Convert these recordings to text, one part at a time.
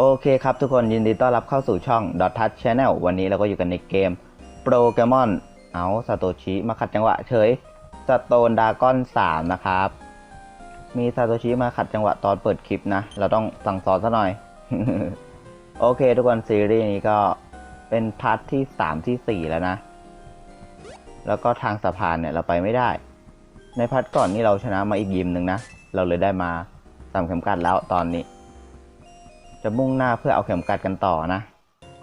โอเคครับทุกคนยินดีต้อนรับเข้าสู่ช่อง Dot Touch Channel วันนี้เราก็อยู่กันในเกมโปรแกมอนเอาซาโตชิมาขัดจังหวะเฉยสโตนดากอน3นะครับ มีซาโตชิมาขัดจังหวะตอนเปิดคลิปนะ เราต้องสั่งสอนซะหน่อย โอเค ทุกคนซีรีส์นี้ก็เป็นพาร์ทที่ 3 ที่ 4 แล้วนะ แล้วก็ทางสะพานเนี่ยเราไปไม่ได้ ในพาร์ทก่อนนี่เราชนะมาอีกยิมหนึ่งนะ เราเลยได้มาสามเข็มกัดแล้วตอนนี้ จะมุ่งหน้าเพื่อเอาเข็มกัดกันต่อนะ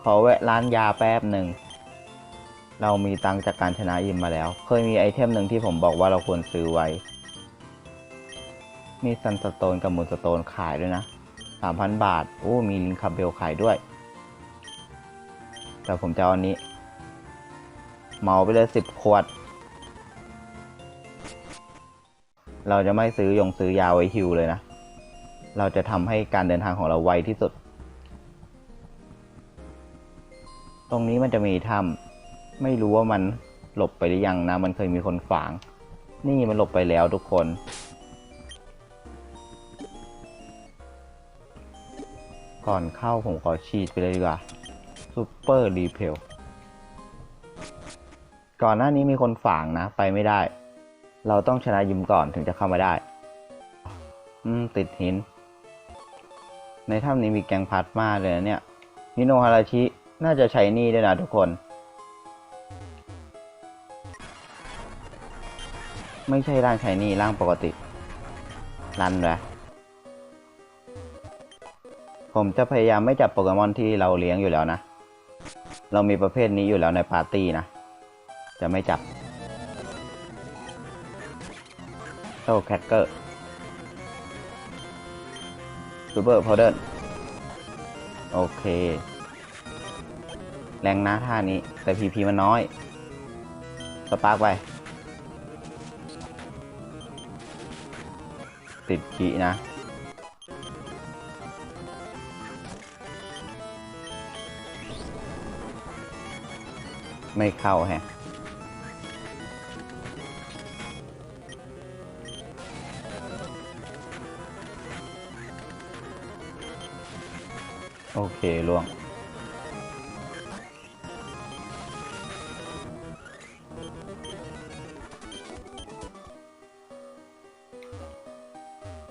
ขอแวะร้านยาแป๊บหนึ่ง เรามีตังจากการชนะยิมมาแล้ว เคยมีไอเทมหนึ่งที่ผมบอกว่าเราควรซื้อไว้ มีซันสโตนกับมูนสโตนขายด้วยนะ 3,000 บาท โอ้ มีลิงคาเบลขายด้วย แต่ผมจะเอาอันนี้ เมาไปเลย 10 ขวด เราจะไม่ซื้อยงซื้อยาไว้ฮิวเลยนะ เราจะทำให้การเดินทางของเราไวที่สุด ตรงนี้มันจะมีถ้ำไม่รู้ว่ามันหลบไปหรือยังนะ มันเคยมีคนฝางนี่มันหลบไปแล้วทุกคน ก่อนเข้าผมขอฉีดไปเลยดีกว่าซูเปอร์รีเพลก่อนหน้านี้มีคนฝางนะ ไปไม่ได้ เราต้องชนะยิมก่อนถึงจะเข้ามาได้ อืม ติดหิน ในถ้ำนี้มีแกงพลาสมาเลยนะเนี่ยฮิโนฮาราชิ น่าจะใช้นี่ด้วยนะทุกคน ไม่ใช่ร่างใช้นี่ร่างปกติ รันเลยผมจะพยายามไม่จับโปเกมอนที่เราเลี้ยงอยู่แล้วนะ เรามีประเภทนี้อยู่แล้วในปาร์ตี้นะ จะไม่จับโตแคทเกอร์ ซูเปอร์พาวเดอร์โอเค แรงนะท่านี้ แต่พีพีมันน้อย สปาร์กไป ติดขีนะ ไม่เข้าแฮะ โอเคล่วง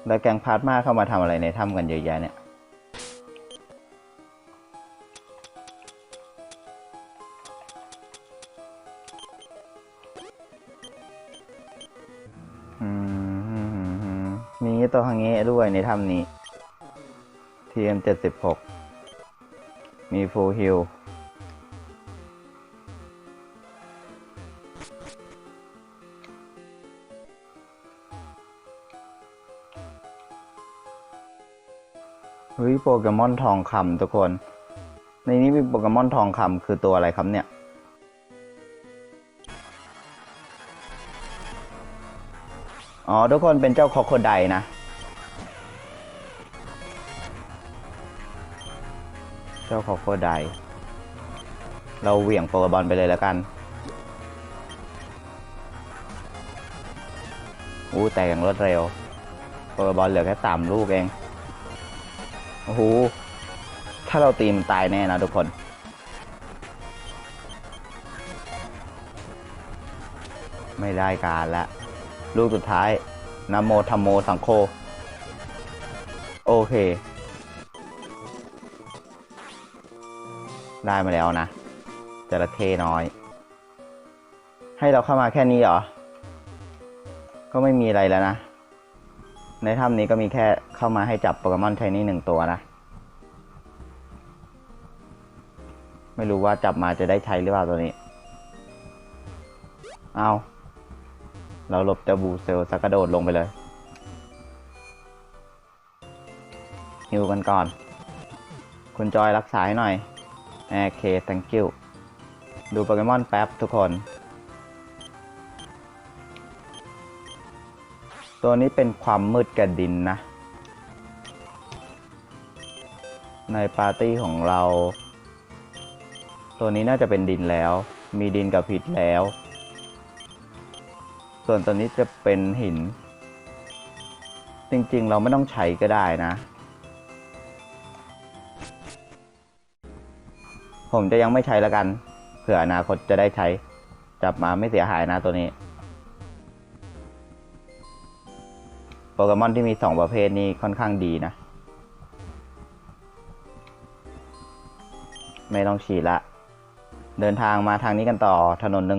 แล้วแกงพาร์ทมาเข้ามาทำอะไรในถ้ำกันเยอะแยะเนี่ย อืมมีตัวทางนี้ด้วยในถ้ำนี้ TM 76มี Full Heal เฮ้ยโปเกมอนทองคำทุกคน ในนี้มีโปเกมอนทองคำคือตัวอะไรครับเนี่ย อ๋อ ทุกคนเป็นเจ้าคอโคไดนะ เจ้าคอโคไดเราเหวี่ยงโปเกบอลไปเลยแล้วกันอู้แต่อย่างรวดเร็วโปเกบอลเหลือแค่สามลูกเองโอ้โหถ้าเราตีมนตายแน่นะทุกคนไม่ได้การละ ลูกสุดท้ายนโมธรรมโมสังโฆโอเค ได้มาแล้วนะจระเข้น้อย ให้เราเข้ามาแค่นี้เหรอ ก็ไม่มีอะไรแล้วนะ ในถ้ำนี้ก็มีแค่เข้ามาให้จับโปเกมอนชายนี่หนึ่งตัวนะ ไม่รู้ว่าจับมาจะได้ใช้หรือเปล่าตัวนี้ เอาเราหลบเจ้าบูเซลสักกระโดดลงไปเลยฮิวกันก่อน คุณจอยรักษาให้หน่อย โอเค thank you ดูโปเกมอนแป๊บทุกคน ตัวนี้เป็นความมืดกับดินนะ ในปาร์ตี้ของเรา ตัวนี้น่าจะเป็นดินแล้ว มีดินกับผิดแล้ว ส่วนตัวนี้จะเป็นหิน จริงๆ เราไม่ต้องใช้ก็ได้นะ ผมจะยังไม่ใช้ละกัน เผื่ออนาคตจะได้ใช้ จับมาไม่เสียหายนะตัวนี้ โปเกมอนที่มีสองประเภทนี้ค่อนข้างดีนะ ไม่ต้องฉีดละ เดินทางมาทางนี้กันต่อถนน 108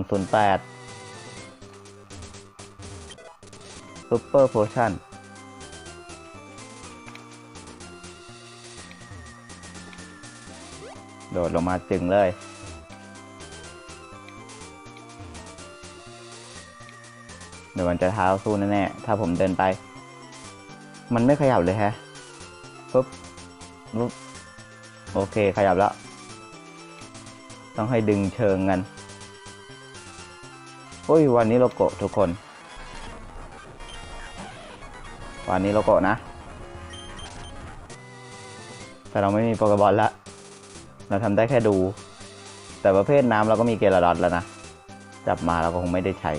ซุป โดดลงมาจึงเลย เดี๋ยวมันจะเท้าสู้แน่ๆ ถ้าผมเดินไป มันไม่ขยับเลยแฮะปุ๊บปุ๊บ โอเคขยับแล้ว ต้องให้ดึงเชิงกัน โอ้ย วันนี้โลโกะทุกคน วันนี้โลโกะนะ แต่เราไม่มีโปเกบอลละ เราทำได้แค่ดู แต่ประเภทน้ำเราก็มีเกลาดอทแล้วนะ จับมาเราก็คงไม่ได้ใช้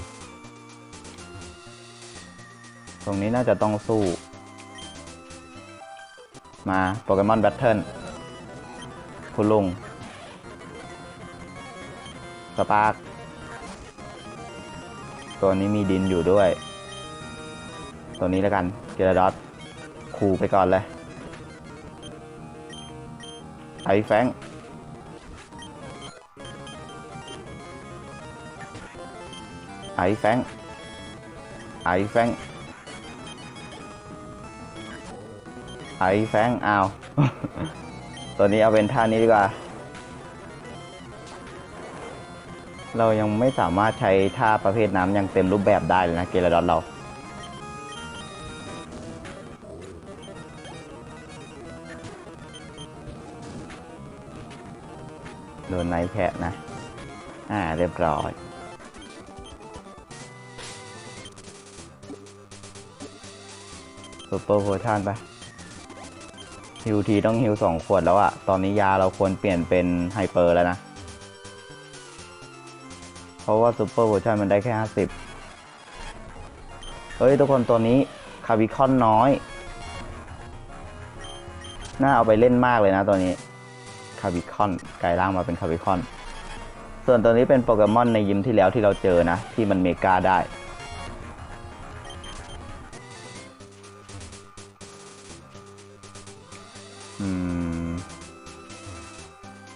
ตรงนี้น่าจะต้องสู้ มาโปเกมอนแบทเทิลคุณลุงสปาร์กตัวนี้มีดินอยู่ด้วย ตัวนี้แล้วกัน เกลาดอทคูไปก่อนเลยไอแฟง ไอแฟงไอแฟงไอแฟงอ้าว ตัวนี้เอาเป็นท่านี้ดีกว่า เรายังไม่สามารถใช้ท่าประเภทน้ำย่างเต็มรูปแบบได้เลยนะเกลาดอนเราโดนไนแพะนะ อ่า เรียบร้อย ซูเปอร์โพชั่นไปฮิวทีต้องฮิวสองขวดแล้วอะตอนนี้ยาเราควรเปลี่ยนเป็นไฮเปอร์แล้วนะ เพราะว่าซูเปอร์โพชั่นมันได้แค่ห้าสิบเฮ้ย ทุกคนตัวนี้คาวิคอนน้อย น่าเอาไปเล่นมากเลยนะตัวนี้คาวิคอนกลายร่างมาเป็นคาวิคอน ส่วนตัวนี้เป็นโปเกมอนในยิมที่แล้วที่เราเจอนะ ที่มันเมกาได้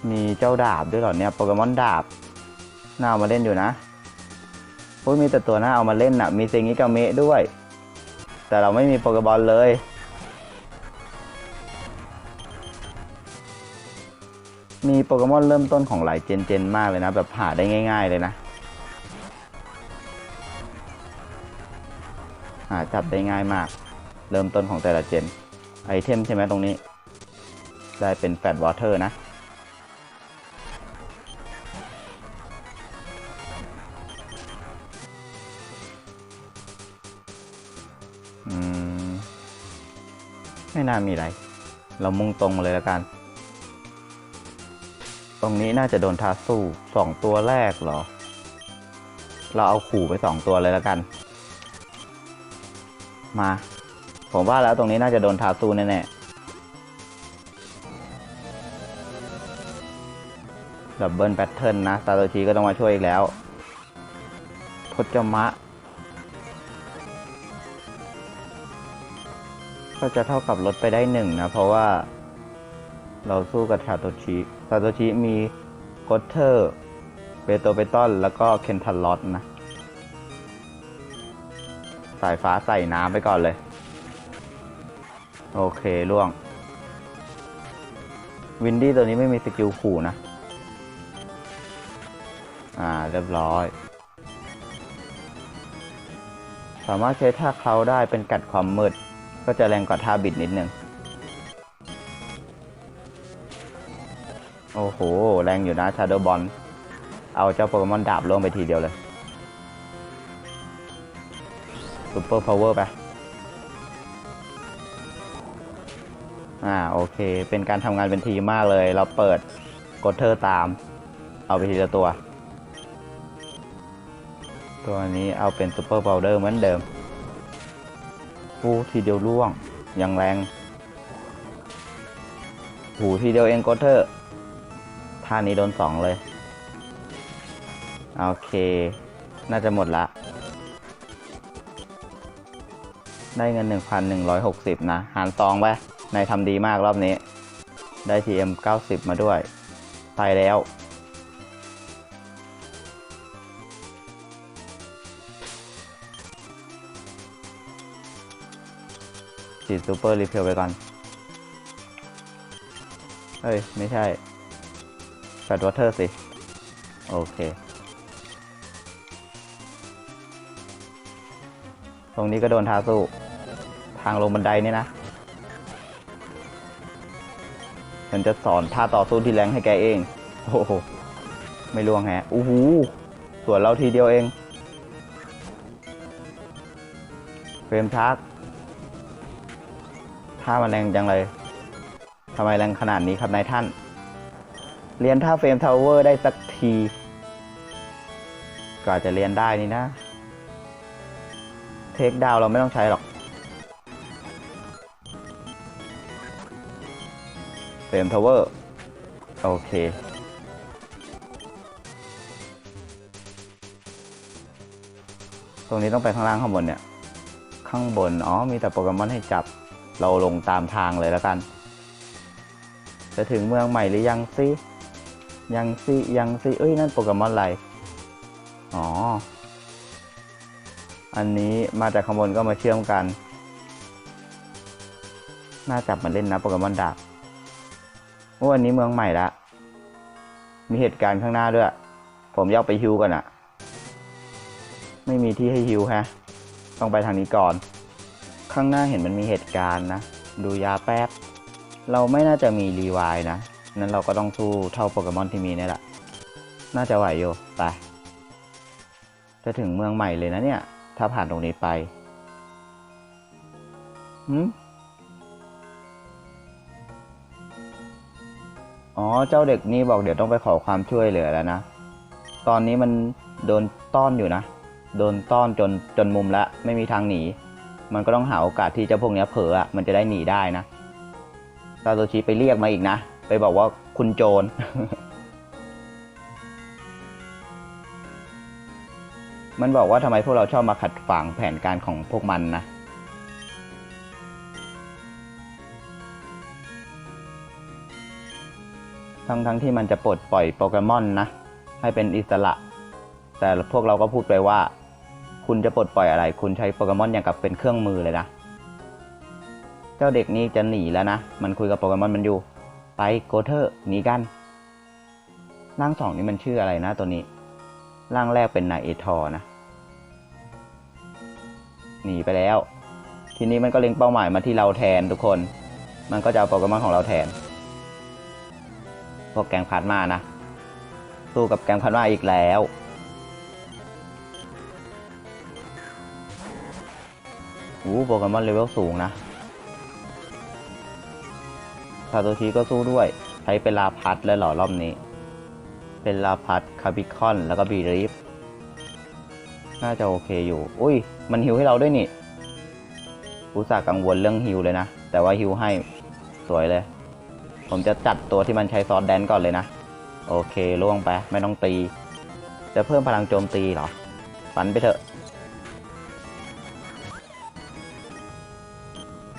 มีเจ้าดาบด้วยเหรอเนี่ยโปเกมอนดาบน่าเอามาเล่นอยู่นะโอ้ยมีแต่ตัวน่าเอามาเล่นน่ะ มีเซงิกาเมะด้วย แต่เราไม่มีโปเกบอลเลย มีโปเกมอนเริ่มต้นของหลายเจนเจนมากเลยนะ แบบหาได้ง่าย ๆ เลยนะ หาจับได้ง่ายมาก เริ่มต้นของแต่ละเจน ไอเทมใช่ไหมตรงนี้ ได้เป็นแฟตวอเตอร์นะ น่ามีอะไร เรามุ่งตรงเลยแล้วกัน ตรงนี้น่าจะโดนทาสู้สองตัวแรกเหรอ เราเอาขู่ไปสองตัวเลยแล้วกัน มา ผมว่าแล้วตรงนี้น่าจะโดนทาสู้แน่ๆดับเบิลแพทเทิร์นนะซาโตชิก็ต้องมาช่วยอีกแล้วพจมะ ก็จะเท่ากับลดไปได้หนึ่งนะ เพราะว่า เราสู้กับซาโตชิซาโตชิมีโกเทอร์เปโตเปตอนแล้วก็เคนทันลอตนะ สายฟ้าใส่น้ำไปก่อนเลย โอเคล่วง วินดี้ตัวนี้ไม่มีสกิลขู่นะ อ่า เรียบร้อย สามารถใช้ท่าเคล้าได้เป็นกัดความมืด ก็จะแรงกว่าท่าบิดนิดนึง โอ้โห แรงอยู่นะชาโดบอล เอาเจ้าโปเกมอนดาบลงไปทีเดียวเลยซูเปอร์พาวเวอร์ไป อ่า โอเค เป็นการทำงานเป็นทีมากเลย เราเปิดกดเทอตาม เอาไปทีละตัว ตัวนี้เอาเป็นซูเปอร์พาวเดอร์เหมือนเดิม โอ้ทีเดียวล่วงยังแรงหูทีเดียวเองกดเทอร์ท่านี้โดนสองเลย โอเค น่าจะหมดละ ได้เงิน 1,160 นะ หารซองไปนายทำดีมากรอบนี้ ได้ TM 90 มาด้วยไปแล้ว ฉีดซูเปอร์รีเพลไปก่อน เฮ้ย ไม่ใช่แฟตวอเตอร์สิ โอเค ตรงนี้ก็โดนทาสู้ ทางลงบันไดนี่นะ ฉันจะสอนท่าต่อสู้ที่แรงให้แกเอง โอ้โห ไม่ล่วงแฮะอู้หูส่วนเราทีเดียวเองเฟรมชาร์กามันแรงจังเลยทำไมแรงขนาดนี้ครับนายท่าน เรียนท่าเฟรมทาวเวอร์ได้สักทีก็อาจจะเรียนได้นี่นะ เทคดาวเราไม่ต้องใช้หรอก เฟรมทาวเวอร์ โอเคตรงนี้ต้องไปข้างล่างข้างบนเนี่ย ข้างบน อ๋อ มีแต่โปเกมอนให้จับ เราลงตามทางเลยแล้วกัน จะถึงเมืองใหม่หรือยังซิยังซิยังซิเอ้ยนั่นโปเกมอนอะไร อ๋อ อันนี้มาจากข้างบนก็มาเชื่อมกัน น่าจับมาเล่นนะโปเกมอนดาบโอ้อันนี้เมืองใหม่ละ มีเหตุการณ์ข้างหน้าด้วย ผมยกไปฮิวกันอะไม่มีที่ให้ฮิวฮะ ต้องไปทางนี้ก่อน ข้างหน้าเห็นมันมีเหตุการณ์นะ ดูยาแป๊บ เราไม่น่าจะมีรีวายนะ นั้นเราก็ต้องสู้เท่าโปเกมอนที่มีนี่แหละ น่าจะไหวอยู่ไป จะถึงเมืองใหม่เลยนะเนี่ย ถ้าผ่านตรงนี้ไปหืมอ๋อ เจ้าเด็กนี่บอกเดี๋ยวต้องไปขอความช่วยเหลือแล้วนะ ตอนนี้มันโดนต้อนอยู่นะ โดนต้อนจนจนมุมแล้วไม่มีทางหนี มันก็ต้องหาโอกาสที่เจ้าพวกนี้เผลอมันจะได้หนีได้นะซาโตชิไปเรียกมาอีกนะ ไปบอกว่าคุณโจรมันบอกว่าทำไมพวกเราชอบมาขัดฝังแผนการของพวกมันนะทั้งทั้งที่มันจะปลดปล่อยโปเกมอนนะ ให้เป็นอิสระ แต่พวกเราก็พูดไปว่า คุณจะปลดปล่อยอะไร คุณใช้โปเกมอนอย่างกับเป็นเครื่องมือเลยนะ เจ้าเด็กนี่จะหนีแล้วนะ มันคุยกับโปเกมอนมันอยู่ ไปโกเทอร์หนีกันร่างสองนี่มันชื่ออะไรนะตัวนี้ ร่างแรกเป็นนายเอทอร์นะ หนีไปแล้ว ทีนี้มันก็เล็งเป้าหมายมาที่เราแทนทุกคน มันก็จะเอาโปเกมอนของเราแทน พวกแกงพัดมานะ สู้กับแกงพัดมาอีกแล้ว อู้โปเกมอนเลเวลสูงนะซาโตชิก็สู้ด้วย ใช้เป็นลาพัดแล้วเหรอรอบนี้ เป็นลาพัดคาบิคอน แล้วก็บีริฟน่าจะโอเคอยู่ อุ้ย มันฮิวให้เราด้วยนี่อุตส่าห์กังวลเรื่องฮิวเลยนะ แต่ว่าฮิวให้สวยเลย ผมจะจัดตัวที่มันใช้ซอสแดนก่อนเลยนะ โอเคล่วงไป ไม่ต้องตี จะเพิ่มพลังโจมตีเหรอ ฝันไปเถอะ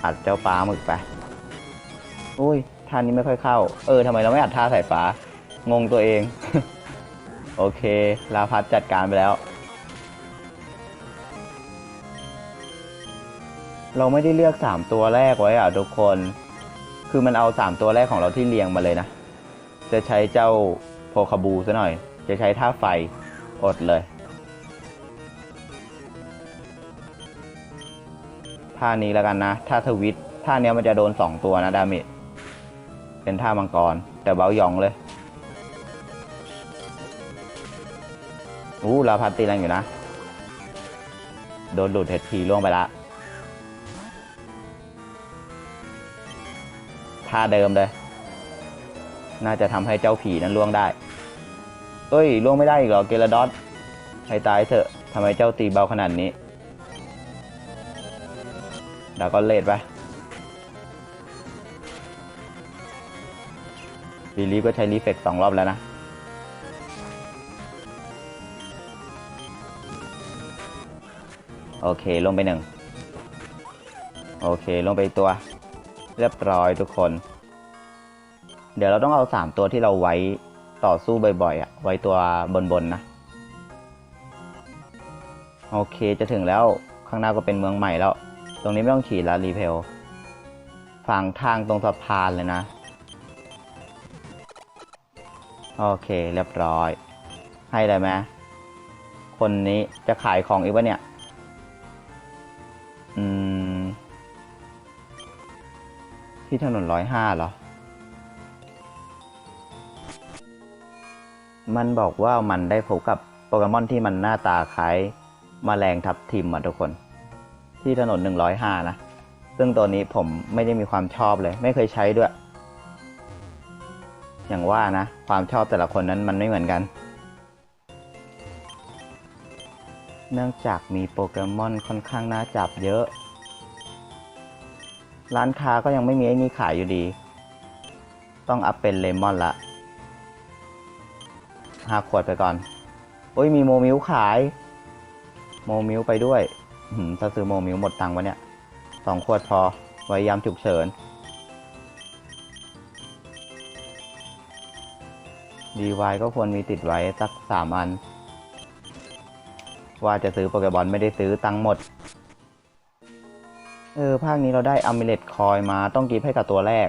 อัดเจ้าปลาหมึกไปอุ้ยท่านี้ไม่ค่อยเข้า เออทำไมเราไม่อัดท่าสายฟ้างงตัวเอง โอเค ลาพัดจัดการไปแล้ว เราไม่ได้เลือกสามตัวแรกไว้อะทุกคน คือมันเอาสามตัวแรกของเราที่เรียงมาเลยนะ จะใช้เจ้าโพคาบูซะหน่อย จะใช้ท่าไฟอดเลย ท่านี้แล้วกันนะ ท่าทวิตท่าเนี้ยมันจะโดนสองตัวนะดาเมจเป็นท่ามังกร แต่เบาหยองเลยอู้ลาพัดตีแรงอยู่นะ โดนดูดเห็ดผีล่วงไปละท่าเดิมเลย น่าจะทำให้เจ้าผีนั้นล่วงได้ เอ้ยล่วงไม่ได้อีกเหรอเกลดอสให้ตายเถอะทำไมเจ้าตีเบาขนาดนี้ ดราก้อนเลดไปรีลีฟก็ใช้รีเฟกสองรอบแล้วนะ โอเคลงไปหนึ่ง โอเคลงไปตัว เรียบร้อยทุกคน เดี๋ยวเราต้องเอาสามตัวที่เราไว้ต่อสู้บ่อยๆอะไว้ตัวบนๆนะโอเคจะถึงแล้วข้างหน้าก็เป็นเมืองใหม่แล้ว ตรงนี้ไม่ต้องขี่แล้วรีเพลฝั่งทางตรงสะพานเลยนะ โอเคเรียบร้อย ให้เลยไหมคนนี้จะขายของอีกวะเนี่ย อืม ที่ถนนร้อยห้าเหรอ มันบอกว่ามันได้พบกับโปเกมอนที่มันหน้าตาคล้ายมแมลงทับทิมอะทุกคน ที่ถนน 105 นะ ซึ่งตัวนี้ผมไม่ได้มีความชอบเลย ไม่เคยใช้ด้วย อย่างว่านะ ความชอบแต่ละคนนั้นมันไม่เหมือนกัน เนื่องจากมีโปเกมอนค่อนข้างน่าจับเยอะ ร้านค้าก็ยังไม่มีไอ้นี่ขายอยู่ดี ต้องอัพเป็นเลมอนละห้าขวดไปก่อน โอ้ยมีโมมิวขาย โมมิวไปด้วย ถ้าซื้อโมมิวหมดตังค์วะเนี่ยสองขวดพอ ไว้ยามฉุกเฉิน ดีวายก็ควรมีติดไว้สักสามอัน ว่าจะซื้อโปเกบอลไม่ได้ซื้อตังค์หมด เออ ภาคนี้เราได้อมิเลตคอยมาต้องกิฟให้กับตัวแรก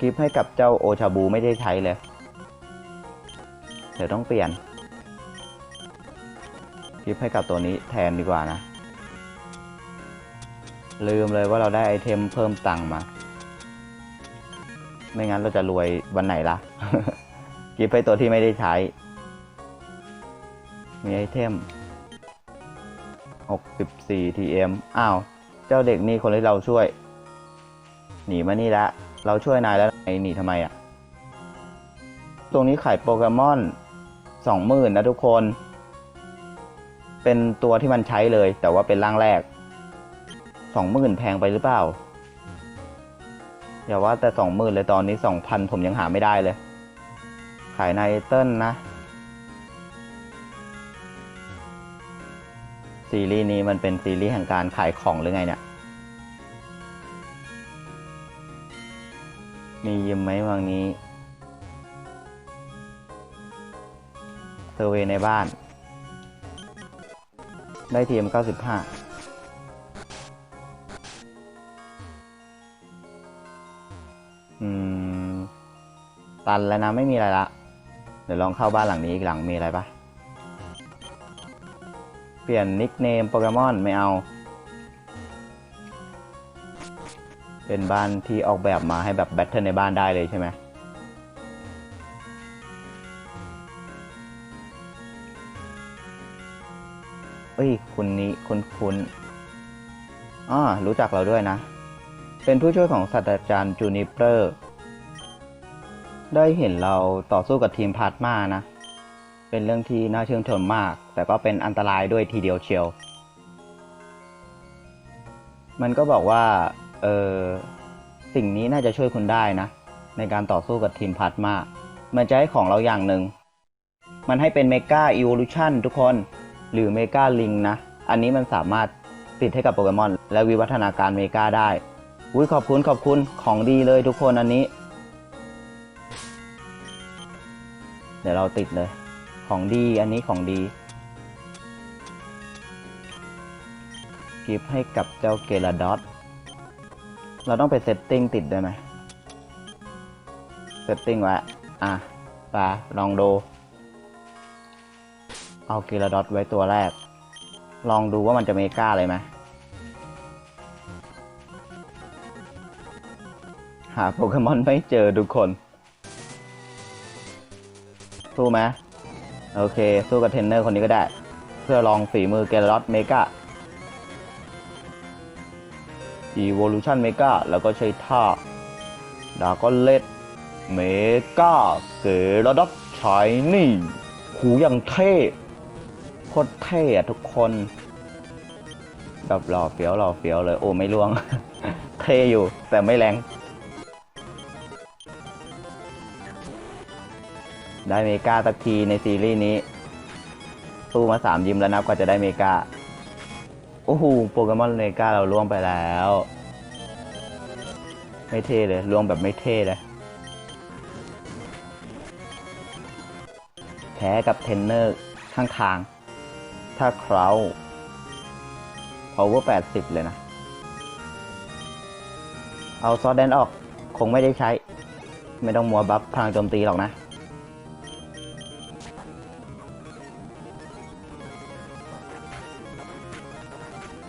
กิฟให้กับเจ้าโอชาบูไม่ได้ใช้เลย เดี๋ยวต้องเปลี่ยน กิฟให้กับตัวนี้แทนดีกว่านะ ลืมเลยว่าเราได้ไอเทมเพิ่มตังค์มา ไม่งั้นเราจะรวยวันไหนล่ะ กิฟให้ตัวที่ไม่ได้ใช้ มีไอเทม 64 TM อ้าว เจ้าเด็กนี่คนที่เราช่วย หนีมานี่ละ เราช่วยนายแล้วไอ้หนีทำไมอะ่ะ ตรงนี้ขายโปเกมอนสองหมื่นนะทุกคน เป็นตัวที่มันใช้เลย แต่ว่าเป็นร่างแรกสองหมื่นแพงไปหรือเปล่า อย่าว่าแต่สองหมื่นเลยตอนนี้สองพันผมยังหาไม่ได้เลย ขายในเติ้ลนะซีรีส์นี้มันเป็นซีรีส์แห่งการขายของหรือไงเนี่ย มียิมไหมวังนี้ เซอร์เวในบ้าน ได้ทีม 95อืมตันแล้วนะไม่มีอะไรละ เดี๋ยวลองเข้าบ้านหลังนี้อีกหลังมีอะไรปะเปลี่ยนนิกเนมโปเกมอนไม่เอา เป็นบ้านที่ออกแบบมาให้แบบแบทเทิลในบ้านได้เลยใช่ไหม เอ้ยคุณนี้คุณคุณอ่ารู้จักเราด้วยนะ เป็นผู้ช่วยของศาสตราจารย์จูนิเปอร์ ได้เห็นเราต่อสู้กับทีมพาร์ตมานะ เป็นเรื่องที่น่าชื่นชมมาก แต่ก็เป็นอันตรายด้วยทีเดียวเชียว มันก็บอกว่า เออสิ่งนี้น่าจะช่วยคุณได้นะ ในการต่อสู้กับทีมพาร์ตมามันจะให้ของเราอย่างหนึ่ง มันให้เป็นเมกาอี o ว u ชันทุกคน หรือเมกาลิงนะ อันนี้มันสามารถติดให้กับโปเกมอน และวิวัฒนาการเมกาได้อุ้ยขอบคุณขอบคุณของดีเลยทุกคนอันนี้ เดี๋ยวเราติดเลย ของดีอันนี้ของดี กิฟให้กับเจ้าเกลาดอสเราต้องไปเซตติ้งติดได้ไหมเซตติ้งไว้อะไปลองดู เอาเกลาดอสไว้ตัวแรก ลองดูว่ามันจะเมกาเลยไหมหาโปเกมอนไม่เจอทุกคน สู้ไหมโอเค สู้กับเทรนเนอร์คนนี้ก็ได้ เพื่อลองฝีมือเกลาดอสเมกา Evolution Mega แล้วก็ใช้ท่าดาก็เล็ดเมกาเกลดอทชายนี่หูอย่างเท่ ตรเท่อะทุกคนแบบหล่อเฟี้ยวหล่อเฟี้ยวเลย โอ้ไม่ล่วง เท่อยู่ แต่ไม่แรงได้เมกาสักทีในซีรีส์นี้ สู้มาสามยิมแล้วนับก็จะได้เมกาโอ้โหโปเกมอนเมกาเราล่วงไปแล้ว ไม่เท่เลยล่วงแบบไม่เท่เลย แพ้กับเทนเนอร์ข้างทาง ถ้าคราว power 80 เลยนะ เอาซอสแดนออกคงไม่ได้ใช้ ไม่ต้องมัวบัฟพลังโจมตีหรอกนะ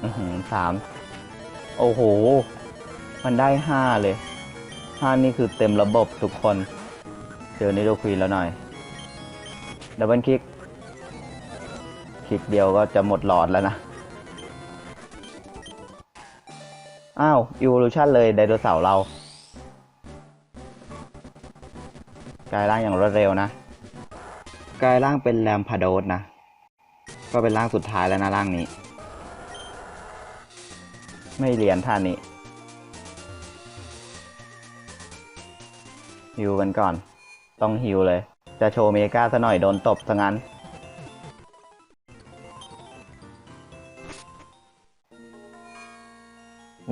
อือหือสาม โอ้โห มันได้ห้าเลยห้านี่คือเต็มระบบทุกคน เจอนิโดควีนแล้วหน่อยดับเบิลคลิก คลิกเดียวก็จะหมดหลอดแล้วนะ อ้าวอี o ลูชันเลยไดโนเสาร์เรา กลายร่างอย่างรวดเร็วนะ กลายร่างเป็นแรมพาโดสนะ ก็เป็นร่างสุดท้ายแล้วนะร่างนี้ ไม่เรียนท่านี้ฮิวกันก่อน ต้องฮิวเลย จะโชว์เมกาซะหน่อยโดนตบซะงั้น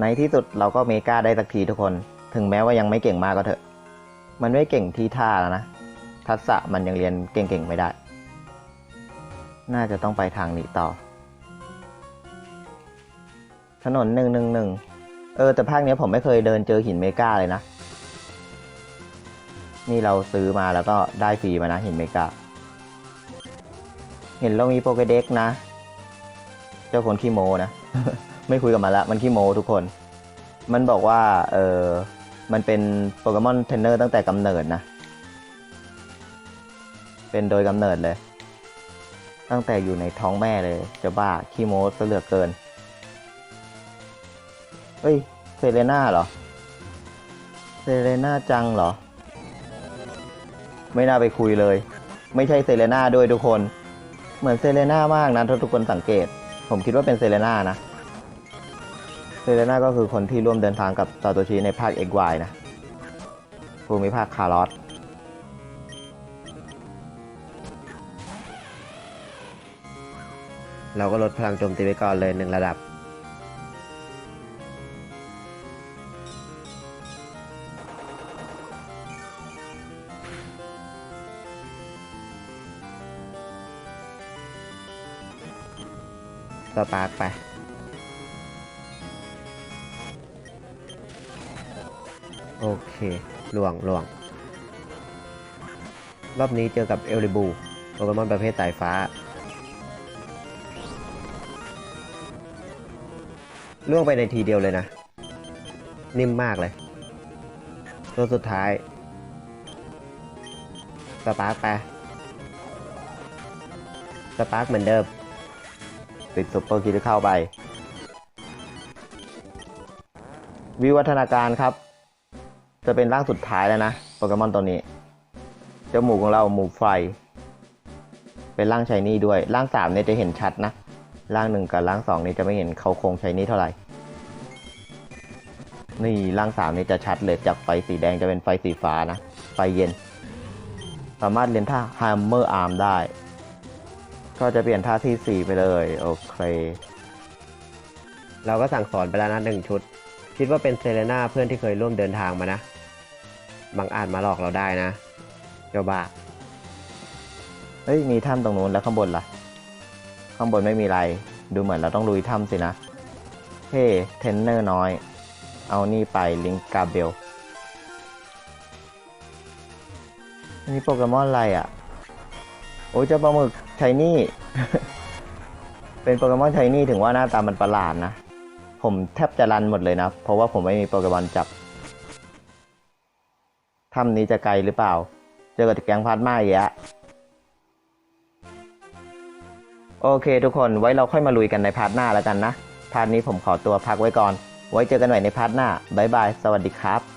ในที่สุดเราก็เมกาได้สักทีทุกคน ถึงแม้ว่ายังไม่เก่งมากก็เถอะ มันไม่เก่งที่ท่าแล้วนะ ทักษะมันยังเรียนเก่งๆไม่ได้ น่าจะต้องไปทางนี้ต่อ ถนนหนึ่งหนึ่งหนึ่งเออแต่ภาคเนี้ยผมไม่เคยเดินเจอหินเมกาเลยนะ นี่เราซื้อมาแล้วก็ได้ฟรีมานะหินเมกา เห็นเรามีโปเกเด็กนะ เจ้าคนขี้โมนะ ไม่คุยกับมันละมันขี้โมทุกคน มันบอกว่าเออมันเป็นโปเกมอนเทรนเนอร์ตั้งแต่กำเนิดนะ เป็นโดยกำเนิดเลย ตั้งแต่อยู่ในท้องแม่เลย จะบ้าขี้โมซะเหลือเกิน เฮ้ยเซเลน่าเหรอ เซเลน่าจังเหรอ ไม่น่าไปคุยเลย ไม่ใช่เซเลน่าด้วยทุกคน เหมือนเซเลน่ามากนะถ้าทุกคนสังเกต ผมคิดว่าเป็นเซเลน่านะ เซเลน่าก็คือคนที่ร่วมเดินทางกับซาโตชิในภาค XY นะ ภูมิภาคคาร์ลอสเราก็ลดพลังโจมตีไปก่อนเลยหนึ่งระดับสปาร์กไป โอเคล่วงล่วง รอบนี้เจอกับเอลิบูโปเกมอนประเภทสายฟ้าล่วงไปในทีเดียวเลยนะ นิ่มมากเลย ตัวสุดท้ายสปาร์กไปสปาร์กเหมือนเดิม ติดซุปเปอร์คิดเข้าไป วิวัฒนาการครับ จะเป็นร่างสุดท้ายแล้วนะโปเกมอนตัวนี้ เจ้าหมูของเราหมูไฟ เป็นร่างชายนี่ด้วย ร่างสามเนี่ยจะเห็นชัดนะ ร่างหนึ่งกับร่างสองนี่จะไม่เห็นเขาโครงชายนี่เท่าไหร่ นี่ร่างสามนี่จะชัดเลยจากไฟสีแดงจะเป็นไฟสีฟ้านะ ไฟเย็น สามารถเรียนท่า Hammer Arm ได้ ก็จะเปลี่ยนท่าที่4ไปเลยโอเค เราก็สั่งสอนไปแล้วนะหนึ่งชุดคิดว่าเป็นเซเลน่าเพื่อนที่เคยร่วมเดินทางมานะ บางอาจมาหลอกเราได้นะเจ้าบ้าเฮ้ยมีถ้ำตรงนู้นแล้วข้างบนล่ะ ข้างบนไม่มีอะไร ดูเหมือนเราต้องลุยถ้ำสินะ เฮ้เทนเนอร์น้อย เอานี่ไปลิงกาเบลอันนี้โปเกมอนอะไรอะ โอ้ยเจ้าปลาหมึกชายนี่ เป็นโปเกมอนชายนี่ถึงว่าหน้าตามันประหลาดนะ ผมแทบจะรันหมดเลยนะ เพราะว่าผมไม่มีโปเกมอนจับ ถ้ำนี้จะไกลหรือเปล่า เจอกับแก๊งพาร์ทมาอีกแล้วโอเคทุกคนไว้เราค่อยมาลุยกันในพาร์ทหน้าแล้วกันนะ พาร์ทนี้ผมขอตัวพักไว้ก่อน ไว้เจอกันใหม่ในพาร์ทหน้า บ๊ายบาย สวัสดีครับ